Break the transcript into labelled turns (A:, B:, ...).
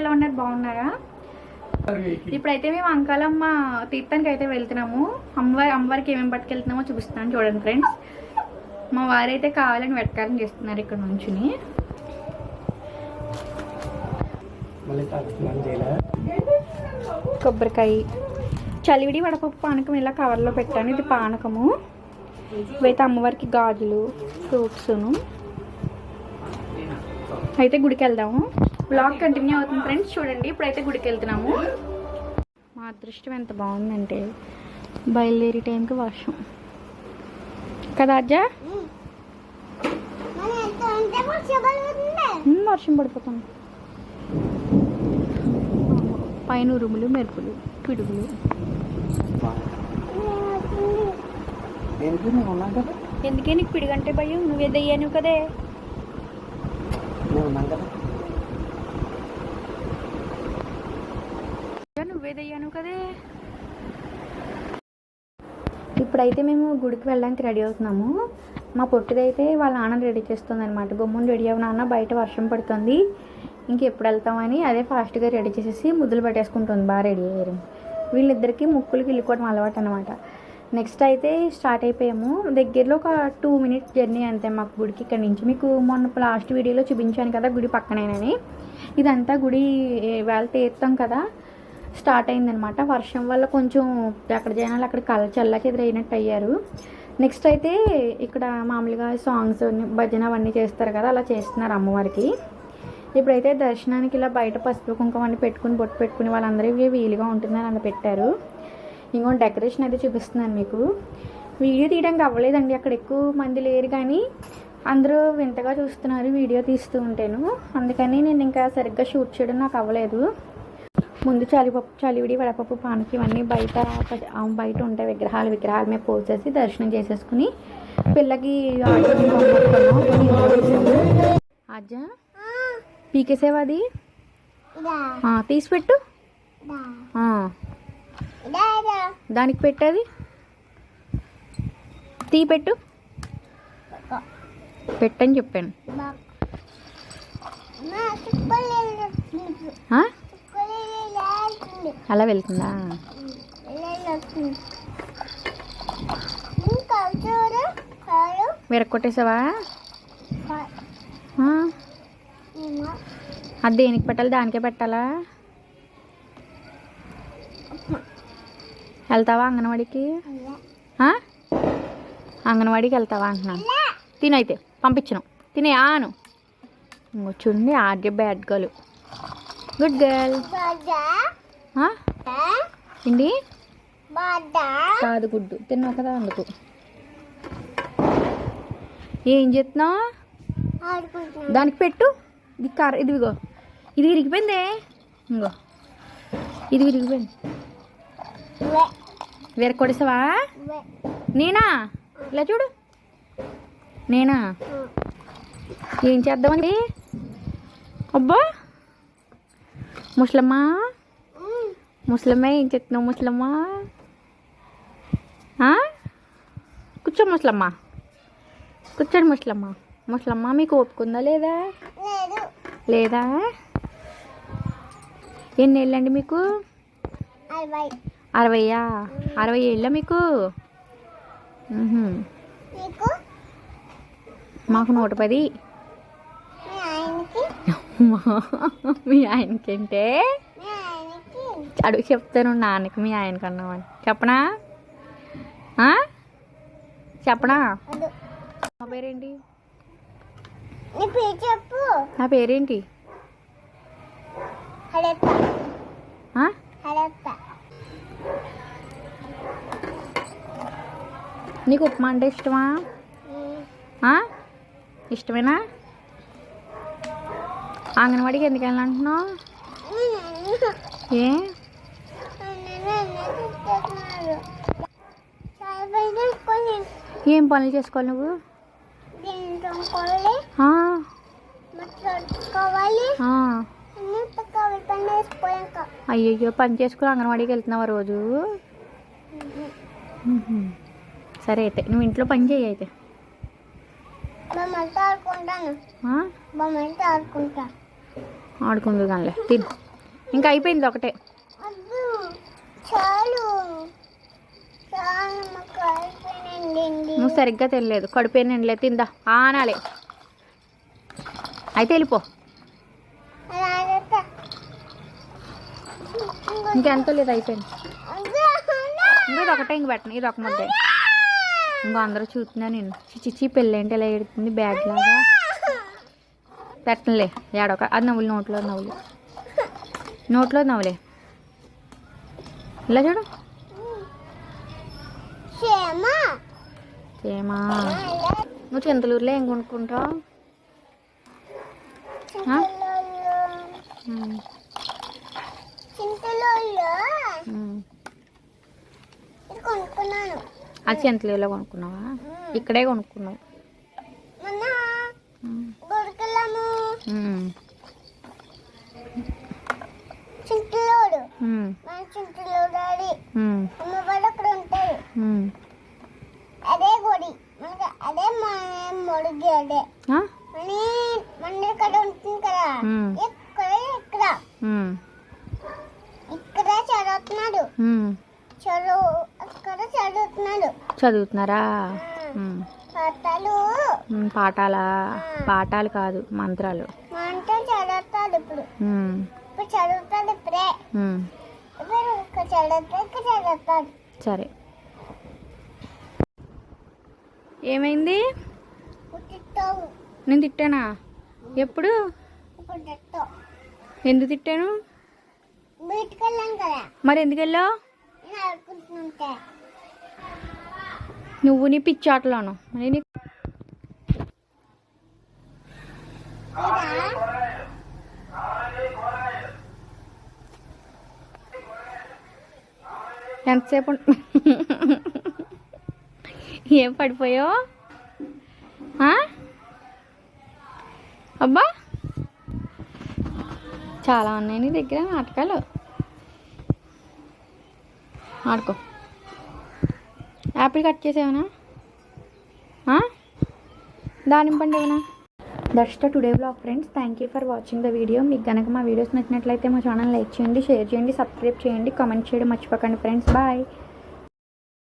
A: ఎలా ఉన్నారు బాగున్నారా? ఇప్పుడైతే మేము అంకాలమ్మ తీర్థానికి అయితే వెళ్తున్నాము. అమ్మవారి అమ్మవారికి ఏమేమి పట్టుకెళ్తున్నామో చూపిస్తున్నాను చూడండి ఫ్రెండ్స్. మా వారైతే కావాలని వెటకారం చేస్తున్నారు ఇక్కడ
B: చేయలే
A: కొబ్బరికాయ. చలివిడి వడపప్పు పానకం ఇలా కవర్లో పెట్టాను. ఇది పానకము. ఇవైతే అమ్మవారికి గాజులు ఫ్రూట్స్ను. అయితే గుడికి వెళ్దాము. బ్లాగ్ కంటిన్యూ అవుతుంది ఫ్రెండ్స్. చూడండి ఇప్పుడైతే గుడికి వెళ్తున్నాము. మా అదృష్టం ఎంత బాగుందంటే బయలుదేరి టైంకి వర్షం. కదా అజ్జా? వర్షం పడిపోతుంది. పైన ఉరుములు మెరుపులు పిడుగులు. ఎందుకే నీకు పిడుగంటే భయం? నువ్వే దయ్యాను కదే.
B: కదా
A: నువ్వే దయ్యాను కదే ఇప్పుడైతే మేము గుడికి వెళ్ళడానికి రెడీ అవుతున్నాము. మా పొట్టిదైతే వాళ్ళ నాన్న రెడీ చేస్తుంది అనమాట గుమ్మం రెడీ అవ్వ నాన్న బయట వర్షం పడుతుంది. ఇంకెప్పుడు వెళ్తామని అదే ఫాస్ట్గా రెడీ చేసేసి ముద్దులు పెట్టేసుకుంటుంది బాగా రెడీ అయ్యారు. వీళ్ళిద్దరికీ ముక్కులకి వెళ్ళిపోవడం అలవాటు అనమాట నెక్స్ట్ అయితే స్టార్ట్ అయిపోయాము. దగ్గరలో ఒక టూ మినిట్స్ జర్నీ అంతే మాకు గుడికి ఇక్కడ నుంచి. మీకు మొన్న లాస్ట్ వీడియోలో చూపించాను కదా గుడి పక్కనేనని. ఇదంతా గుడి వేళ తీర్థం కదా. స్టార్ట్ అయిందనమాట. వర్షం వల్ల కొంచెం అక్కడ జనాలు అక్కడ కళ్ళ చల్ల చెదిరైనట్టు అయ్యారు. నెక్స్ట్ అయితే ఇక్కడ మామూలుగా సాంగ్స్ భజన అవన్నీ చేస్తారు కదా అలా చేస్తున్నారు అమ్మవారికి. ఇప్పుడైతే దర్శనానికి ఇలా బయట పసుపు కుంకుమ అన్ని పెట్టుకుని బొట్టు పెట్టుకుని వాళ్ళందరూ ఇవి వీలుగా ఉంటుందని అలా పెట్టారు. ఇంకో డెకరేషన్ అయితే చూపిస్తున్నాను మీకు. వీడియో తీయడానికి అవ్వలేదండి అక్కడ ఎక్కువ మంది లేరు కానీ అందరూ వింతగా చూస్తున్నారు వీడియో తీస్తూ ఉంటేను. అందుకని నేను ఇంకా సరిగ్గా షూట్ చేయడం నాకు అవ్వలేదు. ముందు చలిపప్పు చలివిడి వడపప్పు పానకి ఇవన్నీ బయట బయట ఉంటాయి విగ్రహాలు. విగ్రహాల మీద పోసేసి దర్శనం చేసేసుకుని పిల్లకి. అజ్జా పీకేసేవా అది? ఆ, తీసి పెట్టు. ఆ, దానికి పెట్టేది తీ పెట్టు. పెట్టని చెప్పాను? అలా వెళ్తుందా? విరక్కొట్టేసావా కొట్టేసావా? అది దేనికి పెట్టాలి? దానికే పెట్టాలా? వెళ్తావా అంగన్వాడికి? అంగన్వాడికి వెళ్తావా అంటున్నాను తినైతే పంపించను. తినే ఆను. ఇంకో చూడండి Arya bad girl. Good girl. ఏంటి? కాదు గుడ్డు. తిన్నావు కదా అందుకు. ఏం చేస్తున్నావు? దానికి పెట్టు. ఇది కర్ర ఇదిగో. ఇది విరిగిపోయిందే? ఇంగో. ఇది విరిగిపోయింది. విరగొడేసావా నేనా? ఇలా చూడు. నేనా? ఏం చేద్దామని? అబ్బా. ముసలమ్మా. ముసలమ్మ ఏం చెప్తున్నావు ముసలమ్మ? కూర్చో ముసలమ్మ కూర్చోండి ముసలమ్మ ముసలమ్మ మీకు ఒప్పుకుందా లేదా లేదా ఎన్ని ఏళ్ళండి మీకు అరవయ్యా అరవై ఏళ్ళ మీకు. మాకు నూట పది మీ ఆయనకేంటే అడుగు చెప్తాను నాన్నకి మీ ఆయనకి అన్నామని చెప్పనా? చెప్పనా? నా పేరేంటి?
C: చెప్పు.
A: నా పేరేంటి? నీకు ఉప్మా అంటే ఇష్టమా? ఇష్టమేనా? అంగన్వాడికి ఎందుకు వెళ్ళాలంటున్నావు? ఏ? ఏం పనులు చేసుకోవాలి నువ్వు? అయ్యయ్యో పని చేసుకుని అంగన్వాడికి వెళ్తున్నావా రోజు. సరే అయితే నువ్వు ఇంట్లో పని చేయి అయితే.
C: ఆడుకుంటాను ఆడుకుంటా.
A: ఆడుకుంది కానీ తిను. ఇంకా అయిపోయింది ఒకటే
C: అబ్బు చాలు చాలు మాకు అయిపోయినండి
A: నువ్వు సరిగ్గా తెలియలేదు కడుపు నిండలే తిందా? ఆనాలే అయితే వెళ్ళిపో. ఇంకెంత లేదు అయిపోయింది. ఇది ఒకటే ఇంక పెట్టను. ఇది ఒక ముద్దే. ఇంకో అందరూ చూస్తున్నా నేను. చిచ్చి పెళ్ళేంటి ఇలా ఎడుతుంది బ్యాగ్ లాగా. పెట్టనులే. ఏడొక అది నవ్వులు నోట్లో నవ్వులు. నోట్లో నవ్వులే. ఇలా చూడు. ఏమా నువ్వు చింతలూరులో ఏం కొనుక్కుంటావు? ఆ? చింతలూరులో. కొనుక్కున్నావా? ఇక్కడే కొనుక్కున్నావు.
C: చింతలోడు ఆడి
A: ఉమ్,
C: అమ్మవాడు అక్కడ ఉంటాడు
A: ఉమ్.
C: అదే గుడి మనకి అదే మన మొడిగి అదే
A: ఆ?
C: మన మన ఇక్కడ ఉంటుంది కదా
A: ఉమ్.
C: ఇక్కడ ఇక్కడ
A: ఉమ్,
C: ఇక్కడ చదువుతున్నాడు
A: ఉమ్.
C: చదువు అక్కడ చదువుతున్నాడు
A: చదువుతున్నారా?
C: పాఠాలు.
A: పాఠాలా? పాఠాలు కాదు మంత్రాలు.
C: చదువుతాడు ఇప్పుడు. చదువుతాడు ఇప్పుడే. చదువుతాడు.
A: సరే. ఏమైంది? నేను తిట్టానా? ఎప్పుడు? ఎందుకు తిట్టాను? మరి ఎందుకు వెళ్ళావు? నువ్వు నీ పిచ్చాటలోను మరి నీ ఎంతసేపు ఏం పడిపోయావు? అబ్బా. చాలా ఉన్నాయి నీ దగ్గర నాటకాలు. ఆడుకో. యాపిల్ కట్ చేసేవనా దానిమ్మ పండు ఏమన్నా? That's today blog friends. Thank you for watching the video మీకు కనుక మా వీడియోస్ నచ్చినట్లయితే మా ఛానల్ లైక్ చేయండి షేర్ చేయండి సబ్స్క్రైబ్ చేయండి కామెంట్ చేయడం మర్చిపోకండి ఫ్రెండ్స్. బాయ్